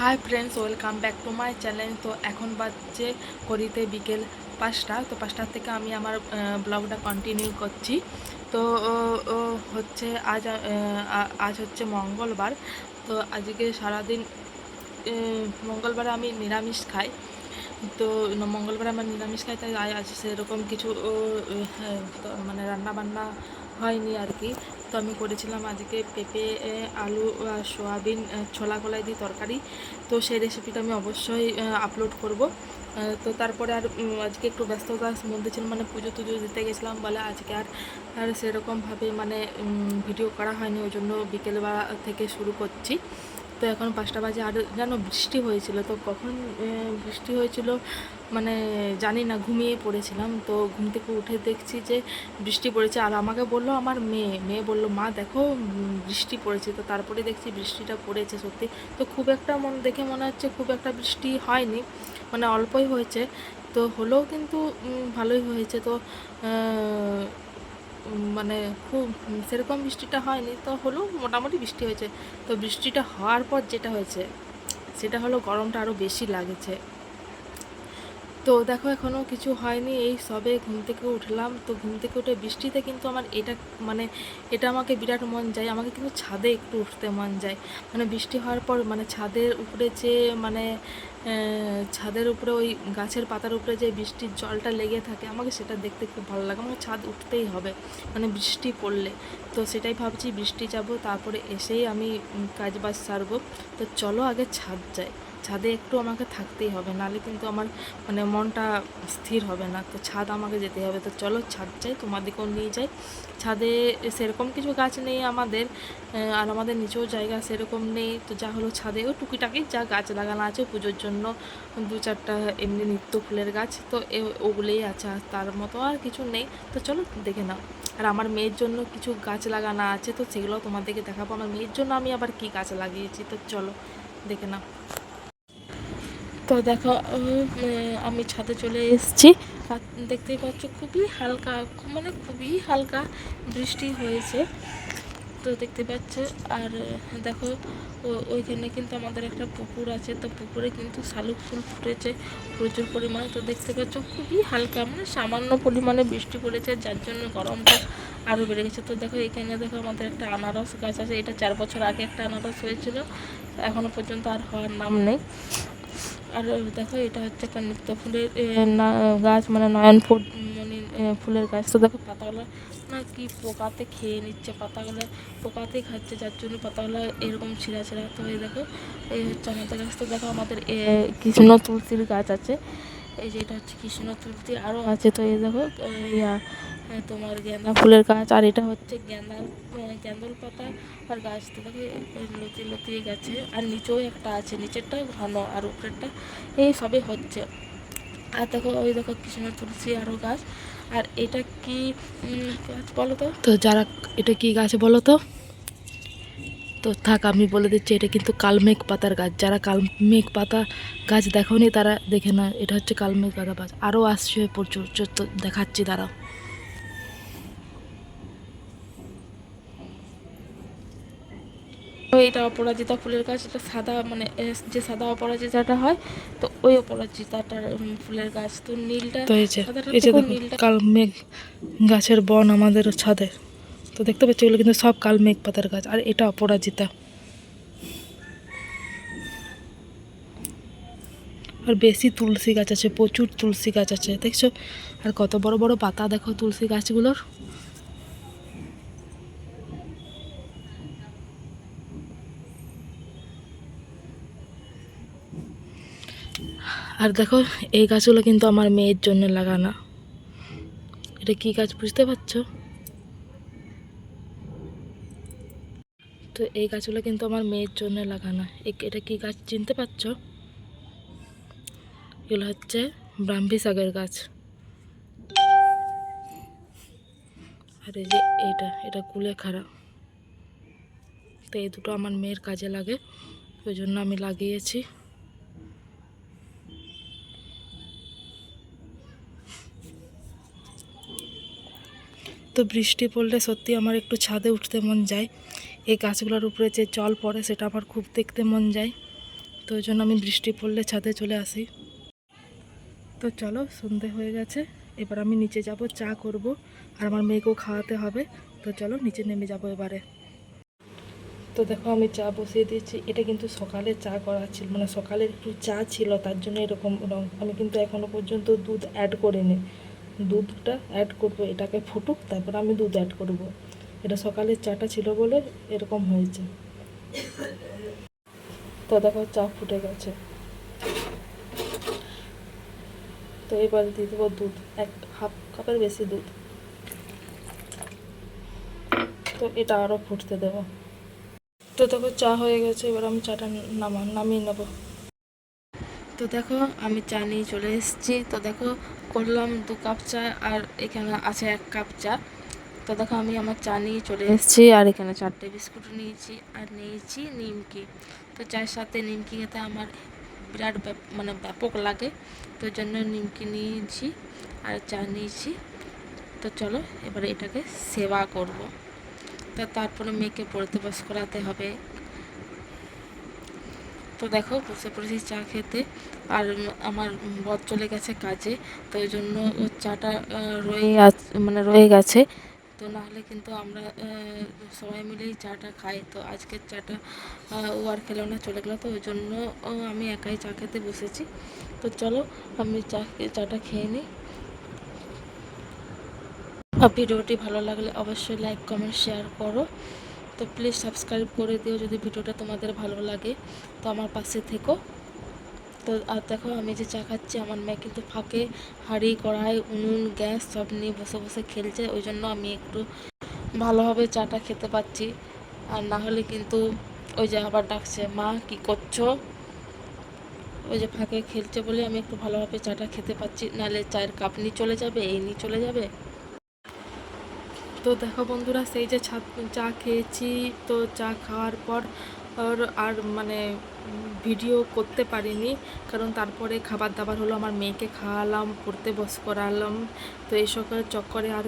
Hi friends welcome back to my channel তো এখন বাজছে করিতে বিকেল পাঁচটা। তো পাঁচটার থেকে আমি আমার ব্লগটা কন্টিনিউ করছি। তো হচ্ছে আজ আজ হচ্ছে মঙ্গলবার। তো আজকে সারাদিন মঙ্গলবারে আমি নিরামিষ খাই। তো মঙ্গলবারে আমার নিরামিষ খাই তাই আজ সেরকম কিছু হ্যাঁ, মানে রান্না বান্না হয়নি আর কি। তো আমি করেছিলাম আজকে পেঁপে আলু সোয়াবিন ছোলা কলাই দিয়ে তরকারি। তো সেই রেসিপিটা আমি অবশ্যই আপলোড করব। তো তারপরে আর আজকে একটু ব্যস্ততার মধ্যে ছিল মানে পুজো টুজো দিতে গেছিলাম বলে আজকে আর আর সেরকমভাবে মানে ভিডিও করা হয়নি, ওই জন্য বিকেলবেলা থেকে শুরু করছি। তো এখন পাঁচটা বাজে আর যেন বৃষ্টি হয়েছিল, তো কখন বৃষ্টি হয়েছিল মানে জানি না, ঘুমিয়ে পড়েছিলাম, তো ঘুম থেকে উঠে দেখছি যে বৃষ্টি পড়েছে। আর আমাকে বলল আমার মেয়ে মেয়ে বলল, মা, দেখো বৃষ্টি পড়েছে। তো তারপরে দেখছি বৃষ্টিটা পড়েছে সত্যি। তো খুব একটা মন, দেখে মনে হচ্ছে খুব একটা বৃষ্টি হয়নি মানে অল্পই হয়েছে। তো হলেও কিন্তু ভালোই হয়েছে। তো মানে খুব সেরকম বৃষ্টিটা হয়নি, তো হলেও মোটামুটি বৃষ্টি হয়েছে। তো বৃষ্টিটা হওয়ার পর যেটা হয়েছে, সেটা হলো গরমটা আরও বেশি লাগেছে। তো দেখো এখনও কিছু হয়নি। এই সবে ঘুম থেকে উঠলাম। তো ঘুম থেকে উঠে বৃষ্টিতে কিন্তু আমার এটা মানে এটা আমাকে বিরাট মন যায়। আমাকে কিন্তু ছাদে একটু উঠতে মন যায়। মানে বৃষ্টি হওয়ার পর মানে ছাদের উপরে যে মানে ছাদের উপরে ওই গাছের পাতার উপরে যে বৃষ্টির জলটা লেগে থাকে, আমাকে সেটা দেখতে খুব ভালো লাগে। আমাকে ছাদ উঠতেই হবে মানে বৃষ্টি পড়লে। তো সেটাই ভাবছি, বৃষ্টি যাব, তারপরে এসেই আমি কাজ বাজ সারবো। তো চলো আগে ছাদ যাই। ছাদে একটু আমাকে থাকতেই হবে নাহলে কিন্তু আমার মানে মনটা স্থির হবে না। তো ছাদ আমাকে যেতে হবে। তো চলো ছাদ যাই তোমাদেরকেও নিয়ে যাই। ছাদে সেরকম কিছু গাছ নেই আমাদের আর আমাদের নিচেও জায়গা সেরকম নেই। তো যা হলো ছাদে ওই টুকিটাকি যা গাছ লাগানো আছে পুজোর জন্য, দু চারটা এমনি নিত্য ফুলের গাছ, তো ওগুলোই আছে। আর তার মতো আর কিছু নেই। তো চলো দেখে নাও। আর আমার মেয়ের জন্য কিছু গাছ লাগানো আছে, তো সেগুলো তোমাদেরকে দেখাবো। আমার মেয়ের জন্য আমি আবার কি গাছ লাগিয়েছি? তো চলো দেখে নাও। তো দেখো আমি ছাদে চলে এসেছি। দেখতেই পাচ্ছ খুবই হালকা মানে খুবই হালকা বৃষ্টি হয়েছে। তো দেখতে পাচ্ছ, আর দেখো ওইখানে কিন্তু আমাদের একটা পুকুর আছে। তো পুকুরে কিন্তু শালুক ফুল ফুটেছে প্রচুর পরিমাণে। তো দেখতে পাচ্ছ, খুবই হালকা মানে সামান্য পরিমাণে বৃষ্টি পড়েছে, যার জন্য গরমটা আরও বেড়ে গেছে। তো দেখো, এখানে দেখো আমাদের একটা আনারস গাছ আছে। এটা চার বছর আগে একটা আনারস হয়েছিল। এখনও পর্যন্ত আর হওয়ার নাম নেই। আর দেখো, এটা হচ্ছে নিত্য ফুলের না- গাছ মানে নয়ন ফুল, মনি ফুলের গাছ। তো দেখো, পাতাগুলো না কি পোকাতে খেয়ে নিচ্ছে, পাতাগুলো, পোকাতেই খাচ্ছে, যার জন্য পাতাগুলো এরকম ছিঁড়া ছিঁড়া। তো এই দেখো, এই হচ্ছে আমাদের গাছ। তো দেখো, আমাদের কৃষ্ণ তুলসীর গাছ আছে। এই যে এটা হচ্ছে কৃষ্ণ তুলসী আরও আছে। তো এই দেখো ইয়া তোমার গেঁদা ফুলের গাছ, আর এটা হচ্ছে গেঁদা গেঁদল পাতা আর গাছ তো দেখো এ- লতিয়ে লতিয়ে গেছে। আর নিচেও একটা আছে নিচেরটা ঘন আর উপরেরটা এই সবে হচ্ছে। আর দেখো, ওই দেখো কৃষ্ণ তুলসী আরও গাছ। আর এটা কি গাছ বলো তো? তো যারা, এটা কি গাছ বলো তো? তো থাক, আমি বলে দিচ্ছি, এটা কিন্তু কালমেঘ পাতার গাছ। যারা কালমেঘ পাতা গাছ দেখোনি, তারা দেখে না এটা হচ্ছে কালমেঘ পাতা গাছ। আরও আসছে প্রচুর দেখাচ্ছি তারা তো এটা অপরাজিতা ফুলের গাছ এটা সাদা মানে যে সাদা অপরাজিতাটা হয় তো ওই অপরাজিতাটার ফুলের গাছ। তো নীলটা তো এই যে এই যে নীলটা। কালমেঘ গাছের বন আমাদের ছাদে তো দেখতে পাচ্ছি এগুলো কিন্তু সব কালমেঘ পাতার গাছ আর এটা অপরাজিতা। আর বেশি তুলসী গাছ আছে প্রচুর তুলসী গাছ আছে দেখছ? আর কত বড় বড় পাতা দেখো তুলসী গাছগুলোর। আর দেখো, এই গাছগুলো কিন্তু আমার মেয়ের জন্য লাগানো। এটা কি গাছ বুঝতে পারছ? তো এই গাছগুলো কিন্তু আমার মেয়ের জন্য লাগানো। এটা কি গাছ চিনতে পারছ? এগুলো হচ্ছে ব্রাহ্মী শাকের গাছ। আর এই যে এটা এটা কুলেখাড়া তো এই দুটো আমার মেয়ের কাজে লাগে, ওই জন্য আমি লাগিয়েছি। তো বৃষ্টি পড়লে সত্যি আমার একটু ছাদে উঠতে মন যায়। এই গাছগুলোর উপরে যে জল পড়ে সেটা আমার খুব দেখতে মন যায়। তো ওই জন্য আমি বৃষ্টি পড়লে ছাদে চলে আসি। তো চলো, সন্ধে হয়ে গেছে। এবার আমি নিচে যাব, চা করব আর আমার মেয়েকেও খাওয়াতে হবে। তো চলো, নিচে নেমে যাব এবারে। তো দেখো, আমি চা বসিয়ে দিয়েছি। এটা কিন্তু সকালে চা করা ছিল মানে সকালে একটু চা ছিল, তার জন্য এরকম রঙ আমি কিন্তু এখনও পর্যন্ত দুধ অ্যাড করিনি। দুধটা অ্যাড করব, এটাকে ফুটুক, তারপর আমি দুধ অ্যাড করব। এটা সকালের চাটা ছিল বলে এরকম হয়েছে। তো দেখো, চা ফুটে গেছে। তো এবার দিয়ে দেবো দুধ, এক হাফ কাপের বেশি দুধ। তো এটা আরও ফুটতে দেবো। তো দেখো, চা হয়ে গেছে, এবার আমি চাটা নামা, নামিয়ে নেব। তো দেখো, আমি চা নিয়ে চলে এসেছি। তো দেখো, করলাম দু কাপ চা আর এখানে আছে এক কাপ চা। তো দেখো, আমি আমার চা নিয়ে চলে এসেছি আর এখানে চারটে বিস্কুট নিয়েছি আর নিয়েছি নিমকি। তো চায়ের সাথে নিমকি খেতে আমার বিরাট মানে ব্যাপক লাগে। তো জন্য নিমকি নিয়েছি আর চা নিয়েছি। তো চলো, এবারে এটাকে সেবা করব। তো তারপরে মেয়েকে পড়তে বস, করাতে হবে। তো দেখো, বসে পড়েছি চা খেতে। আর আমার বর চলে গেছে কাজে, তো ওই জন্য চাটা রয়ে মানে রয়ে গেছে। তো নাহলে কিন্তু আমরা সবাই মিলেই চাটা খাই। তো আজকের চাটা ও আর খেলো না, চলে গেলো। তো ওই জন্য আমি একাই চা খেতে বসেছি। তো চলো, আমি চা চাটা খেয়ে নিই। ভিডিওটি ভালো লাগলে অবশ্যই লাইক কমেন্ট শেয়ার করো। তো প্লিজ সাবস্ক্রাইব করে দিও যদি ভিডিওটা তোমাদের ভালো লাগে। তো আমার পাশে থেকো। তো, আর দেখো আমি যে চা খাচ্ছি, আমার মেয়ে কিন্তু ফাঁকে হাঁড়ি, কড়াই, উনুন, গ্যাস সব নিয়ে বসে বসে খেলছে। ওই জন্য আমি একটু ভালোভাবে চাটা খেতে পাচ্ছি। আর না হলে কিন্তু ওই যে আবার ডাকছে, মা, কি করছ? ওই যে ফাঁকে খেলছে বলে আমি একটু ভালোভাবে চাটা খেতে পাচ্ছি। নাহলে চায়ের কাপ নিয়ে চলে যাবে, এই নিয়ে চলে যাবে। তো দেখো বন্ধুরা, সেই যে চা খেয়েছি, তো চা খাওয়ার পর আর মানে ভিডিও করতে পারিনি, কারণ তারপরে খাবার দাবার হলো, আমার মেয়েকে খাওয়ালাম, পড়তে বস করালাম, তো এইসবের চক্করে আর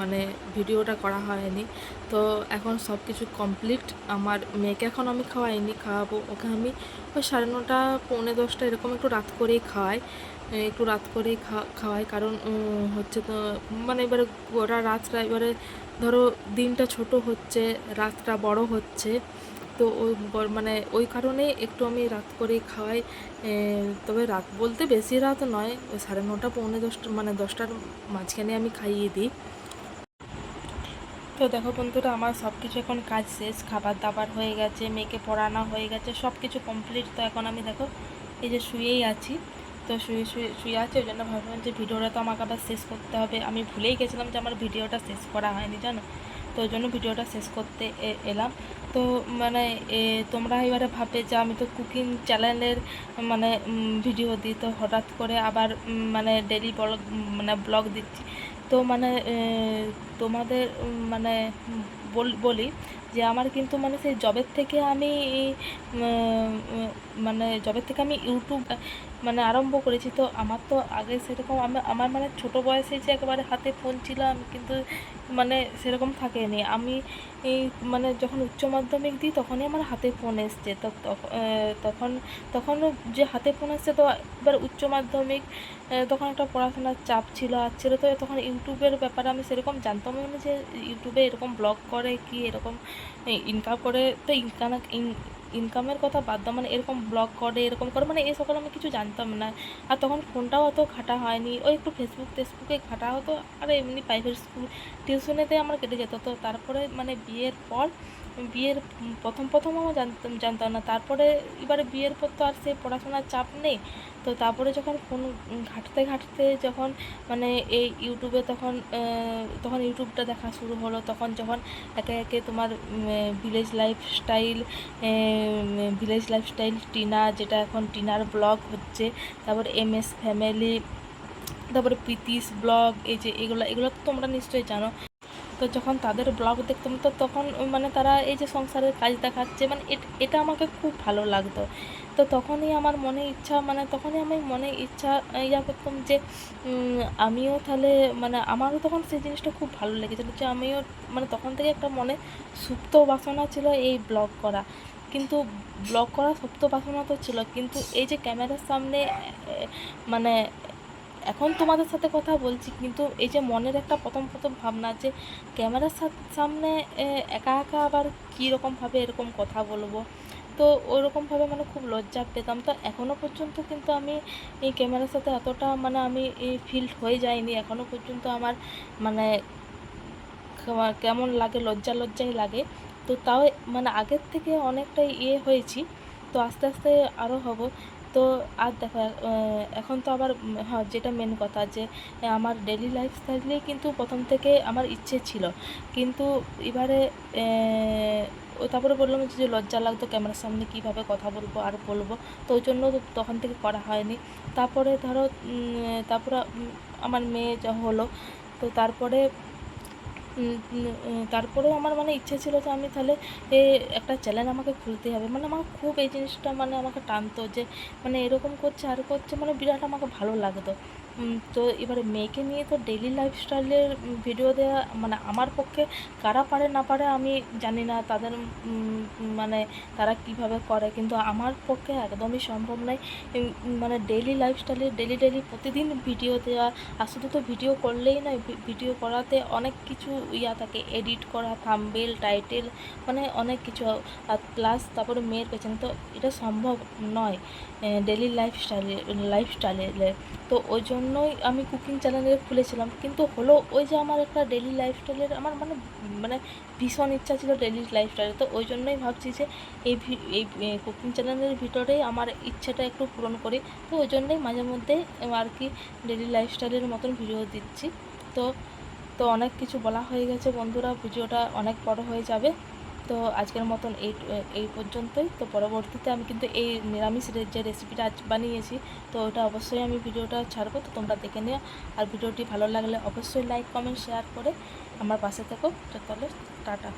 মানে ভিডিওটা করা হয়নি। তো এখন সব কিছু কমপ্লিট, আমার মেয়েকে এখন আমি খাওয়াইনি, খাওয়াবো, ওকে আমি ওই সাড়ে নটা, পৌনে দশটা, এরকম একটু রাত করেই খাওয়াই। একটু রাত করেই খাওয়াই। কারণ হচ্ছে তো মানে এবারে গোটা রাতটা এবারে ধরো দিনটা ছোট হচ্ছে, রাতটা বড় হচ্ছে। তো ওই মানে ওই কারণে একটু আমি রাত করেই খাওয়াই। তবে রাত বলতে বেশি রাত নয়, ওই সাড়ে নটা, পৌনে দশটা মানে দশটার মাঝখানে আমি খাইয়ে দিই। তো দেখো বন্ধুরা, আমার সব কিছু এখন কাজ শেষ। খাবার দাবার হয়ে গেছে, মেয়েকে পড়ানো হয়ে গেছে সব কিছু কমপ্লিট তো এখন আমি দেখো, এই যে শুয়েই আছি। তো শুয়ে শুয়ে শুয়ে আছে, ওই জন্য ভাবলাম যে ভিডিওটা তো আমাকে আবার শেষ করতে হবে। আমি ভুলেই গেছিলাম যে আমার ভিডিওটা শেষ করা হয়নি, জানো? তো ওই জন্য ভিডিওটা শেষ করতে এলাম। তো মানে তোমরা এবারে ভাবে যে আমি তো কুকিং চ্যানেলের মানে ভিডিও দিই, তো হঠাৎ করে আবার মানে ডেলি ব্লগ মানে ব্লগ দিচ্ছি। তো মানে তোমাদের মানে বল- যে আমার কিন্তু মানে সেই জবের থেকে আমি মানে জবের থেকে আমি ইউটিউব মানে আরম্ভ করেছি। তো আমার তো আগে সেরকম আমি, আমার মানে ছোট বয়সে যে একেবারে হাতে ফোন ছিল আমি কিন্তু মানে সেরকম থাকেনি। আমি মানে যখন উচ্চ মাধ্যমিক দিই, তখনই আমার হাতে ফোন এসছে। তো তখন তখন যে হাতে ফোন এসছে, তো এবার উচ্চ মাধ্যমিক তখন একটা পড়াশোনার চাপ ছিল, আর ছিল তো তখন ইউটিউবের ব্যাপারে আমি সেরকম জানতামও মানে যে ইউটিউবে এরকম ব্লগ করে কি এরকম ইনকাম করে, তো ইনকাম ইনকামের কথা বাদ দাও মানে এরকম ব্লগ করে, এরকম করে মানে এ সকল আমি কিছু জানতাম না। আর তখন ফোনটাও অত ঘাটা হয়নি। ওই একটু ফেসবুক টেসবুকে ঘাটা হতো, আর এমনি প্রাইভেট স্কুল টিউশনেতে আমার কেটে যেত। তো তারপরে মানে বিয়ের পর বিয়ের প্রথম প্রথম আমার জানতাম জানতাম না। তারপরে এবারে বিয়ের পর তো আর সেই পড়াশোনার চাপ নেই। তো তারপরে যখন ফোন ঘাঁটতে ঘাঁটতে যখন মানে এই ইউটিউবে তখন তখন ইউটিউবটা দেখা শুরু হলো। তখন যখন একে একে তোমার village lifestyle village lifestyle Tina, যেটা এখন টিনার ব্লগ হচ্ছে, তারপর এম এস ফ্যামিলি তারপরে প্রীতিস ব্লগ এই যে এগুলো এগুলো তো তোমরা নিশ্চয়ই জানো। তো যখন তাদের ব্লগ দেখতাম, তো তখন মানে তারা এই যে সংসারের কাজ দেখাচ্ছে মানে এট- আমাকে খুব ভালো লাগতো। তো তখনই আমার মনে ইচ্ছা মানে তখনই আমি মনে ইচ্ছা ইয়া করতাম যে আমিও তাহলে মানে আমারও তখন সেই জিনিসটা খুব ভালো লেগেছিলো যে, আমিও মানে তখন থেকে একটা মনে সুপ্ত বাসনা ছিল এই ব্লগ করা। কিন্তু ব্লগ করা সুপ্ত বাসনা তো ছিল, কিন্তু এই যে ক্যামেরার সামনে মানে এখন তোমাদের সাথে কথা বলছি, কিন্তু এই যে মনের একটা প্রথম প্রথম ভাবনা যে ক্যামেরার সামনে একা একা আবার কীরকমভাবে এরকম কথা বলব? তো ওইরকমভাবে মানে খুব লজ্জা পেতাম। তো এখনও পর্যন্ত কিন্তু আমি এই ক্যামেরার সাথে এতটা মানে আমি ফিল্ড হয়ে যাইনি। এখনও পর্যন্ত আমার মানে কেমন লাগে, লজ্জা লজ্জাই লাগে। তো তাও মানে আগের থেকে অনেকটাই ইয়ে হয়েছি। তো আস্তে আস্তে আরও হব। তো আর দেখো এখন তো আবার হ্যাঁ যেটা মেন কথা যে আমার ডেলি লাইফস্টাইলেই কিন্তু প্রথম থেকে আমার ইচ্ছে ছিল। কিন্তু এবারে ও তারপরে বললাম যে লজ্জা লাগতো ক্যামেরার সামনে কীভাবে কথা বলব, আর বলব। তো ওই জন্য তখন থেকে করা হয়নি। তারপরে ধরো তারপরে আমার মেয়ে যা হলো, তো তারপরে তারপরেও আমার মানে ইচ্ছে ছিল যে আমি তাহলে এ একটা চ্যানেল আমাকে খুলতে হবে। মানে আমার খুব এই জিনিসটা মানে আমাকে টানতো যে মানে এরকম করছে, আর করছে মানে বিরাট আমাকে ভালো লাগতো। তো এবারে মেয়েকে নিয়ে তো ডেলি লাইফস্টাইলের ভিডিও দেওয়া মানে আমার পক্ষে কারা পারে না পারে আমি জানি না তাদের মানে তারা কীভাবে করে, কিন্তু আমার পক্ষে একদমই সম্ভব নয়। মানে ডেলি লাইফস্টাইলে ডেলি ডেলি প্রতিদিন ভিডিও দেওয়া শুধু তো ভিডিও করলেই নয় ভিডিও করাতে অনেক কিছু ইয়া থাকে এডিট করা থাম্বেল টাইটেল মানে অনেক কিছু, আর প্লাস তারপরে মেয়ের পেছনে তো এটা সম্ভব নয় ডেলি লাইফস্টাইলে লাইফস্টাইলে তো ওই জন্যই আমি কুকিং চ্যানেলে খুলেছিলাম। কিন্তু হলো ওই যে আমার একটা ডেলি লাইফস্টাইলের আমার মানে মানে ভীষণ ইচ্ছা ছিল ডেলি লাইফস্টাইলে তো ওই জন্যই ভাবছি যে এই এই কুকিং চ্যানেলের ভিতরেই আমার ইচ্ছাটা একটু পূরণ করি। তো ওই জন্যই মাঝে মধ্যে আর কি ডেলি লাইফস্টাইলের মতন ভিডিও দিচ্ছি। তো তো অনেক কিছু বলা হয়ে গেছে বন্ধুরা, ভিডিওটা অনেক বড় হয়ে যাবে। তো আজকের মতন এই এই পর্যন্তই। তো পরবর্তীতে আমি কিন্তু এই নিরামিষ যে রেসিপিটা আজ বানিয়েছি, তো ওটা অবশ্যই আমি ভিডিওটা ছাড়বো। তো তোমরা দেখে নিও। আর ভিডিওটি ভালো লাগলে অবশ্যই লাইক কমেন্ট শেয়ার করে আমার পাশে থেকো। তো তাহলে টাটা।